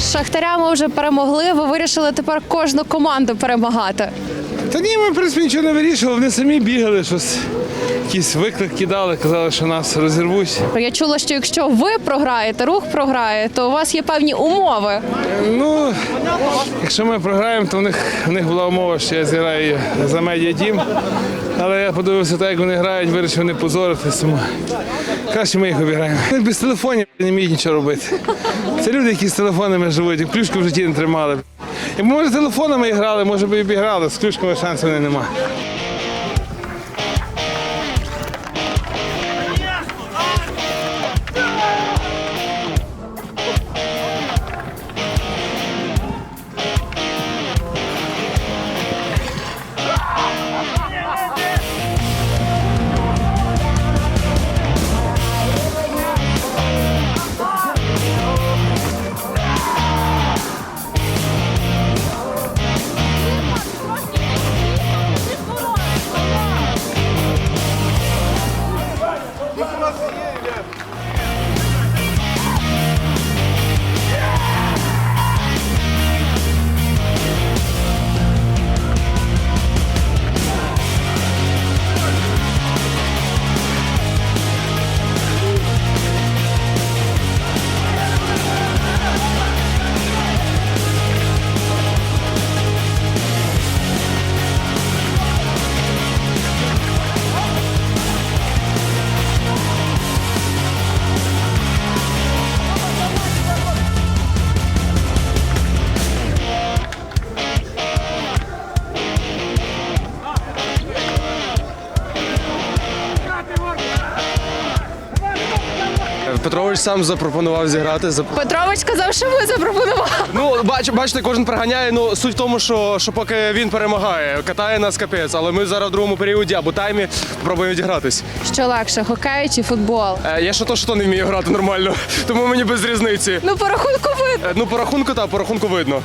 Шахтаря ми вже перемогли. Ви вирішили тепер кожну команду перемагати. Та ні, ми в принципі нічого не вирішили, вони самі бігали, щось якийсь виклик кидали, казали, що нас розірвуть. Я чула, що якщо ви програєте, рух програє, то у вас є певні умови. Ну, якщо ми програємо, то в них, в них була умова, що я зіграю за медіадім. Але я подивився так, як вони грають, вирішив не позоритися. Краще ми їх обіграємо. Вони без телефонів не вміють нічого робити. Це люди, які з телефонами живуть, і клюшку в житті не тримали. Якби може телефонами грали, може би і обіграли, з клюшками шансів не Петрович сам запропонував зіграти. Зап- Петрович сказав, що ви запропонували. Ну, бач, бачите, кожен приганяє. Ну суть в тому, що, що поки він перемагає, катає нас капець, але ми зараз в другому періоді або таймі спробуємо відігратись. Що легше, хокей чи футбол? Е, я ще то, що то не вмію грати нормально, тому мені без різниці. Ну, по рахунку видно. Е, ну, по рахунку та по рахунку видно.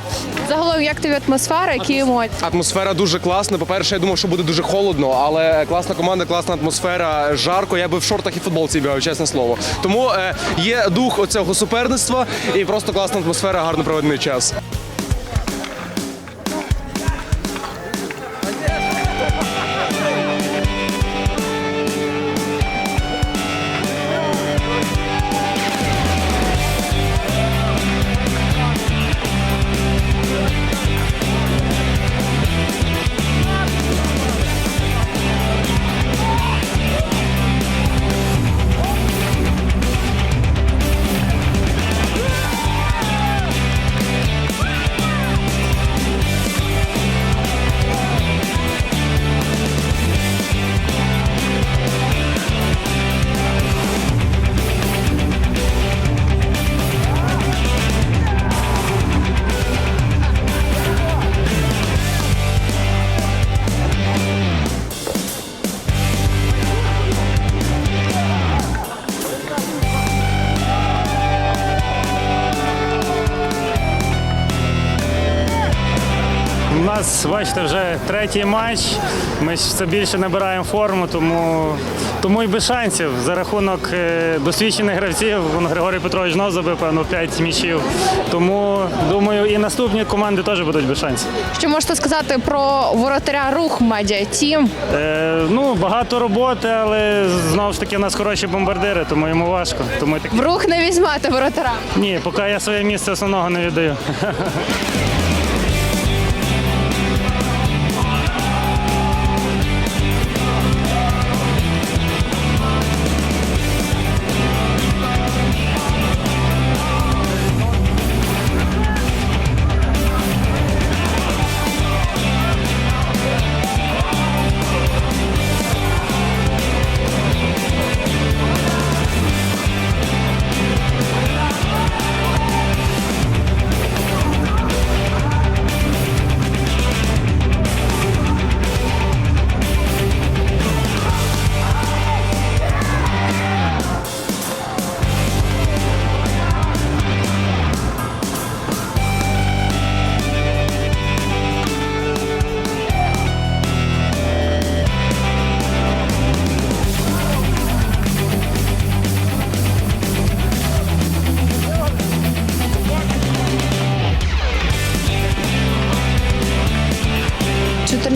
Загалом, як тобі атмосфера, які емоції? Атмосфера дуже класна. По-перше, я думав, що буде дуже холодно, але класна команда, класна атмосфера, жарко. Я би в шортах і футболці бігав, чесне слово. Тому е, є дух оцього суперництва і просто класна атмосфера, гарно проведений час. Нас, бачите, вже третій матч. Ми все більше набираємо форму, тому, тому і без шансів. За рахунок е, досвідчених гравців, вон Григорій Петрович знов забив, певно, 5 м'ячів. Тому, думаю, і наступні команди теж будуть без шансів. Що можете сказати про воротаря рух медіа тім? Е, ну, багато роботи, але знову ж таки в нас хороші бомбардири, тому йому важко. Тому такі... В рух не візьмете воротаря. Ні, поки я своє місце основного не віддаю.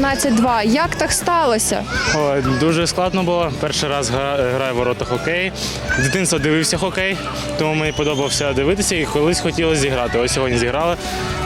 12-2. Як так сталося? Ой, дуже складно було. Перший раз гра- граю в ворота хокей. Дитинства дивився хокей, тому мені подобався дивитися і колись хотілося зіграти. Ось сьогодні зіграли.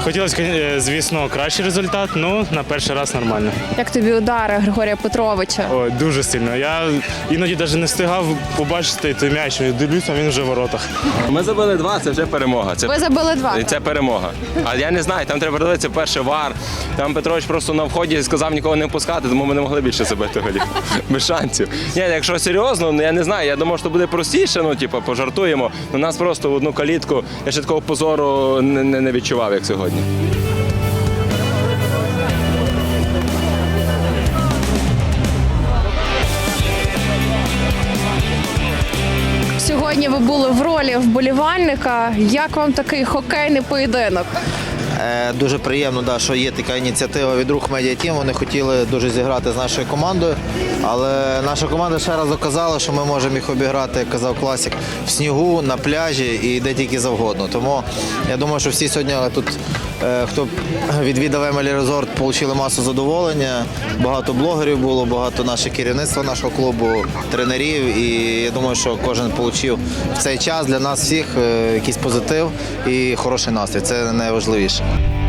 Хотілося, е, звісно, кращий результат, ну на перший раз нормально. Як тобі удари Григорія Петровича? Ой, дуже сильно. Я іноді навіть не встигав побачити той м'яч. Дивлюся, він вже в воротах. Ми забили два, це вже перемога. Це Ви забили два. Це перемога. А я не знаю, там треба дивитися перший вар. Там Петрович просто на вході сказав нікого не впускати, тому ми не могли більше забити голів. Без шансів. Ні, якщо серйозно, ну я не знаю. Я думав, що буде простіше, ну типу, пожартуємо. У нас просто в одну калітку. Я ще такого позору не, не, не відчував, як сьогодні. Сьогодні ви були в ролі вболівальника. Як вам такий хокейний поєдинок? Е, Дуже приємно, да, що є така ініціатива від рух медіа Тім. Вони хотіли дуже зіграти з нашою командою. Але наша команда ще раз доказала, що ми можемо їх обіграти, як казав класик, в снігу, на пляжі і де тільки завгодно. Тому я думаю, що всі сьогодні тут, е, хто відвідав Емелі Резорт, отримали масу задоволення. Багато блогерів було, багато наших керівництва нашого клубу, тренерів. І я думаю, що кожен отримав в цей час для нас всіх е, якийсь позитив і хороший настрій. Це найважливіше. Bye.